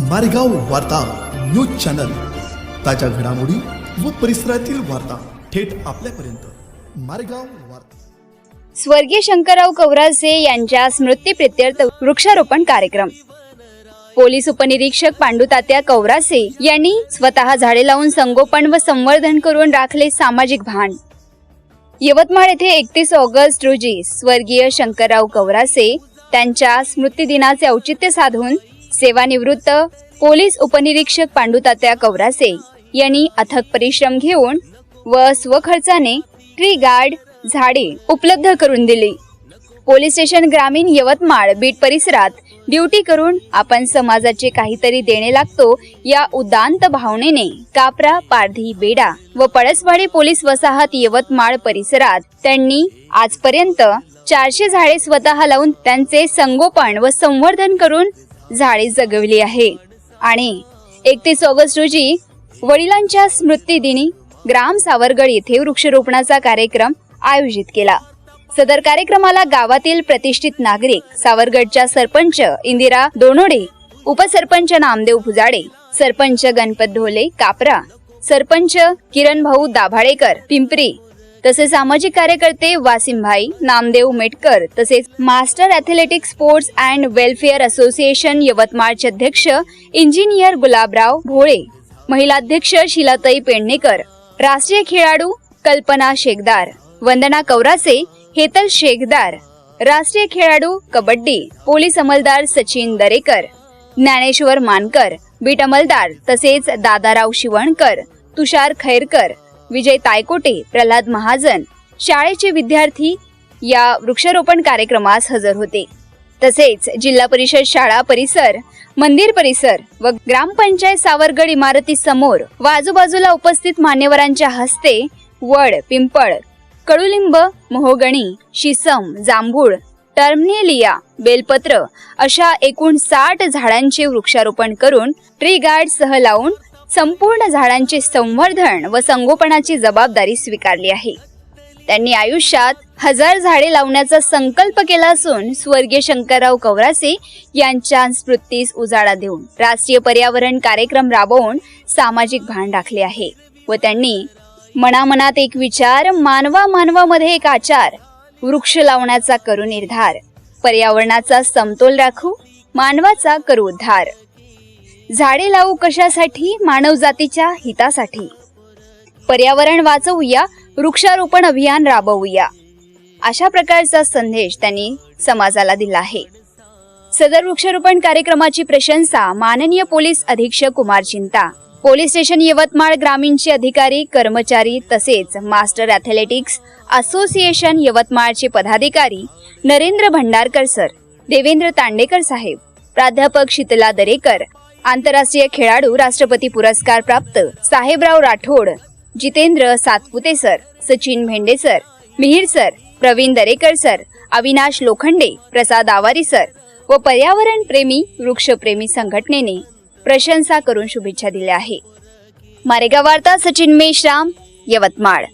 मारेगाव वार्ता news channel. ताज्या घडामोडी व परिसरातील वार्ता थेट आपल्यापर्यंत. मारेगाव वार्ता. स्वर्गीय शंकरराव कवरासे यांच्या स्मृतीप्रित्यर्थ वृक्षारोपण कार्यक्रम. पोलीस उपनिरीक्षक पांडुतात्या कवरासे यांनी स्वतः झाडे लावून संगोपन व संवर्धन करून राखले सामाजिक भान. यवतमाळ येथे एकतीस ऑगस्ट रोजी स्वर्गीय शंकरराव कवरासे त्यांच्या स्मृतिदिनाचे औचित्य साधून सेवानिवृत्त पोलीस उपनिरीक्षक पांडुतात्या कवरासे यांनी अथक परिश्रम घेऊन व स्वखर्चाने ट्री गार्ड झाडे उपलब्ध करून दिली. पोलीस स्टेशन ग्रामीण यवतमाळ बीट परिसरात ड्युटी करून आपण समाजाचे काहीतरी देणे लागतो या उदांत भावनेने कापरा पारधी बेडा व पळसवाडी पोलीस वसाहत यवतमाळ परिसरात त्यांनी आजपर्यंत चारशे झाडे स्वतः लावून त्यांचे संगोपन व संवर्धन करून झाडे जगवली आहे. आणि एकतीस ऑगस्ट रोजी वडिलांच्या स्मृतिदिनी ग्राम सावरगड येथे वृक्षरोपणाचा कार्यक्रम आयोजित केला. सदर कार्यक्रमाला गावातील प्रतिष्ठित नागरिक सावरगडच्या सरपंच इंदिरा दोनोडे उपसरपंच नामदेव भुजाडे सरपंच गणपत ढोले कापरा सरपंच किरण भाऊ दाभाडेकर पिंपरी तसेच सामाजिक कार्यकर्ते वासिमभाई नामदेव मेटकर तसेच master athletic sports and welfare association यवतमाळचे अध्यक्ष इंजिनियर गुलाबराव भोळे महिलाध्यक्ष शिलाताई पेडणेकर राष्ट्रीय खेळाडू कल्पना शेखदार वंदना कौरासे हेतल शेखदार राष्ट्रीय खेळाडू कबड्डी पोलीस अंमलदार सचिन दरेकर ज्ञानेश्वर मानकर बीट अंमलदार तसेच दादाराव शिवणकर तुषार खैरकर विजय तायकोटे प्रल्हाद महाजन शाळेचे विद्यार्थी या वृक्षारोपण कार्यक्रमास हजर होते. तसेच जिल्हा परिषद शाळा परिसर मंदिर परिसर व ग्रामपंचायत सावरगड इमारती समोर व आजूबाजूला उपस्थित मान्यवरांच्या हस्ते वड पिंपळ कडुलिंब मोहगणी शिसम जांभूळ टर्मनेलिया बेलपत्र अशा एकूण साठ झाडांचे वृक्षारोपण करून ट्री गार्ड सह लावून संपूर्ण झाडांचे संवर्धन व संगोपनाची जबाबदारी स्वीकारली आहे. त्यांनी आयुष्यात हजार झाडे लावण्याचा संकल्प केला असून स्वर्गीय शंकरराव कवरासे यांच्या स्मृतीस उजाळा देऊन राष्ट्रीय पर्यावरण कार्यक्रम राबवून सामाजिक भान राखले आहे व त्यांनी मनामनात एक विचार मानवा मानवामध्ये एक आचार वृक्ष लावण्याचा करू निर्धार पर्यावरणाचा समतोल राखू मानवाचा करू उद्धार. झाडे लावू कशासाठी? मानव जातीच्या हितासाठी. पर्यावरण वाचवूया वृक्षारोपण अभियान राबवूया. अशा प्रकारचा संदेश त्यांनी समाजाला दिला आहे. सदर वृक्षारोपण कार्यक्रमाची प्रशंसा माननीय पोलीस अधीक्षक कुमार चिंता पोलीस स्टेशन यवतमाळ ग्रामीणचे अधिकारी कर्मचारी तसेच मास्टर ॲथलेटिक्स असोसिएशन यवतमाळचे पदाधिकारी नरेंद्र भंडारकर सर देवेंद्र तांडेकर साहेब प्राध्यापक शीतला दरेकर आंतरराष्ट्रीय खेळाडू राष्ट्रपती पुरस्कार प्राप्त Sahebrao Rathod Jitendra Satpute sir Sachin Bhende sir Mihir sir Pravin Darekar sir Avinash Lokhande Prasad Awari sir व पर्यावरण प्रेमी वृक्षप्रेमी संघटनेने प्रशंसा करून शुभेच्छा दिल्या आहे मारेगाव वार्ता सचिन मेश्राम यवतमाळ.